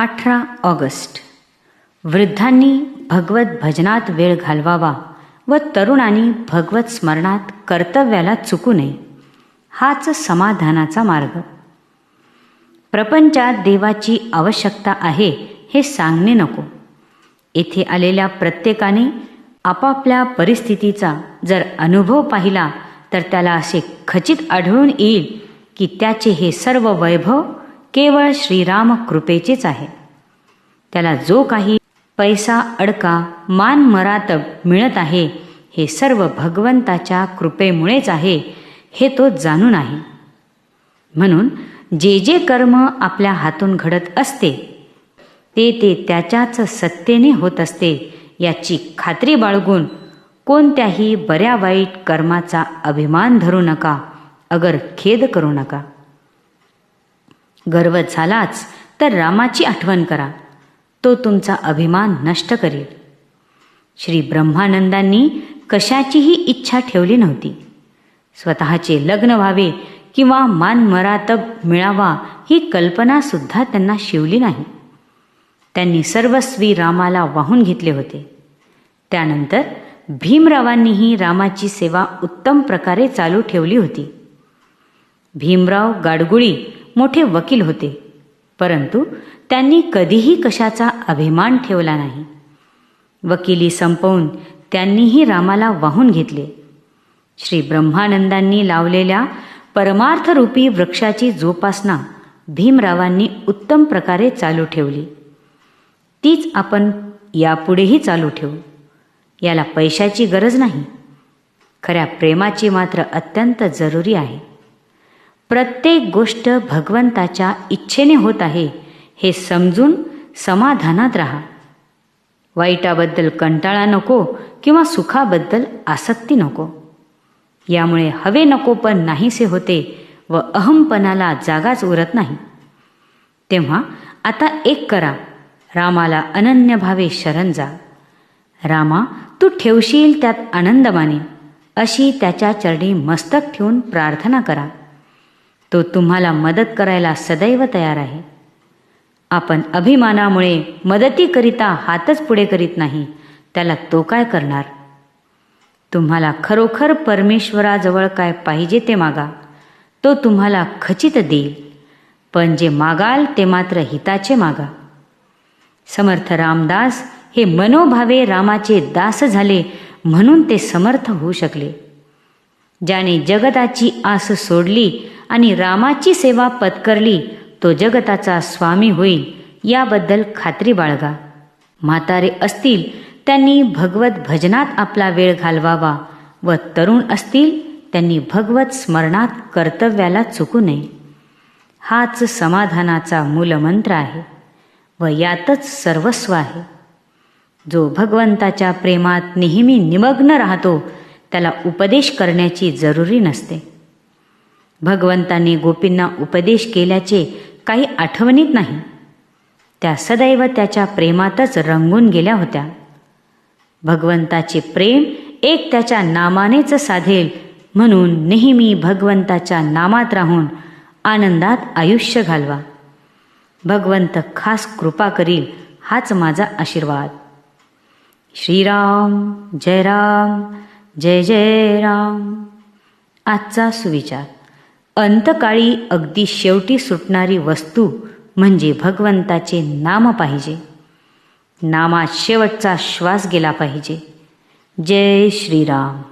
अठरा ऑगस्ट. वृद्धांनी भगवत भजनात वेळ घालवावा व तरुणांनी भगवत स्मरणात कर्तव्याला चुकू नये. हाच समाधानाचा मार्ग. प्रपंचात देवाची आवश्यकता आहे हे सांगणे नको. येथे आलेल्या प्रत्येकाने आपापल्या परिस्थितीचा जर अनुभव पाहिला तर त्याला असे खचित आढळून येईल की त्याचे हे सर्व वैभव केवळ श्रीराम कृपेचेच आहे. त्याला जो काही पैसा अडका मान मरातब मिळत आहे हे सर्व भगवंताच्या कृपेमुळेच आहे हे तो जाणून आहे म्हणून जे जे कर्म आपल्या हातून घडत असते ते ते त्याच्याच सत्तेने होत असते याची खात्री बाळगून कोणत्याही बऱ्या वाईट कर्माचा अभिमान धरू नका अगर खेद करू नका. गर्व झालाच तर रामाची आठवण करा. तो तुमचा अभिमान नष्ट करेल. श्री ब्रह्मानंदांनी कशाचीही इच्छा ठेवली नव्हती. स्वतःचे लग्न व्हावे किंवा मान मरातब मिळावा ही कल्पनासुद्धा त्यांना शिवली नाही. त्यांनी सर्वस्वी रामाला वाहून घेतले होते. त्यानंतर भीमरावांनीही रामाची सेवा उत्तम प्रकारे चालू ठेवली होती. भीमराव गाडगुळी मोठे वकील होते. परंतु त्यांनी कधीही कशाचा अभिमान ठेवला नाही. वकिली संपवून त्यांनीही रामाला वाहून घेतले. श्री ब्रह्मानंदांनी लावलेल्या परमार्थरूपी वृक्षाची जोपासना भीमरावांनी उत्तम प्रकारे चालू ठेवली. तीच आपण यापुढेही चालू ठेवू. याला पैशाची गरज नाही. खऱ्या प्रेमाची मात्र अत्यंत जरुरी आहे. प्रत्येक गोष्ट भगवंताच्या इच्छेने होत आहे हे समजून समाधानात राहा. वाईटाबद्दल कंटाळा नको किंवा सुखाबद्दल आसक्ती नको. यामुळे हवे नको पण नाहीसे होते व अहमपणाला जागाच उरत नाही. तेव्हा आता एक करा रामाला अनन्य भावे शरण जा. रामा तू ठेवशील त्यात आनंद माने अशी त्याच्या चरणी मस्तक ठेवून प्रार्थना करा. तो तुम्हाला मदत करायला सदैव तयार आहे. आपण अभिमानामुळे मदतीकरिता हातच पुढे करीत नाही त्याला तो काय करणार? तुम्हाला खरोखर परमेश्वराजवळ काय पाहिजे ते मागा. तो तुम्हाला खचित देईल पण जे मागाल ते मात्र हिताचे मागा. समर्थ रामदास हे मनोभावे रामाचे दास झाले म्हणून ते समर्थ होऊ शकले. ज्याने जगताची आस सोडली आणि रामाची सेवा पत्करली तो जगताचा स्वामी होईल याबद्दल खात्री बाळगा. म्हातारे असतील त्यांनी भगवत भजनात आपला वेळ घालवावा. व तरुण असतील त्यांनी भगवत स्मरणात कर्तव्याला चुकू नये. हाच समाधानाचा मूलमंत्र आहे. व यातच सर्वस्व आहे. जो भगवंताच्या प्रेमात नेहमी निमग्न राहतो त्याला उपदेश करण्याची जरुरी नसते. भगवंताने गोपींना उपदेश केल्याचे काही आठवणीत नाही. त्या सदैव त्याच्या प्रेमातच रंगून गेल्या होत्या. भगवंताचे प्रेम एक त्याच्या नामानेच साधेल म्हणून नेहमी भगवंताच्या नामात राहून आनंदात आयुष्य घालवा. भगवंत खास कृपा करील हाच माझा आशीर्वाद. श्रीराम जय राम जय जय राम. आजचा सुविचार. अंतकाळी अगदी शेवटी सुटणारी वस्तू म्हणजे भगवंताचे नाम पाहिजे. नामात शेवटचा श्वास गेला पाहिजे. जय श्रीराम.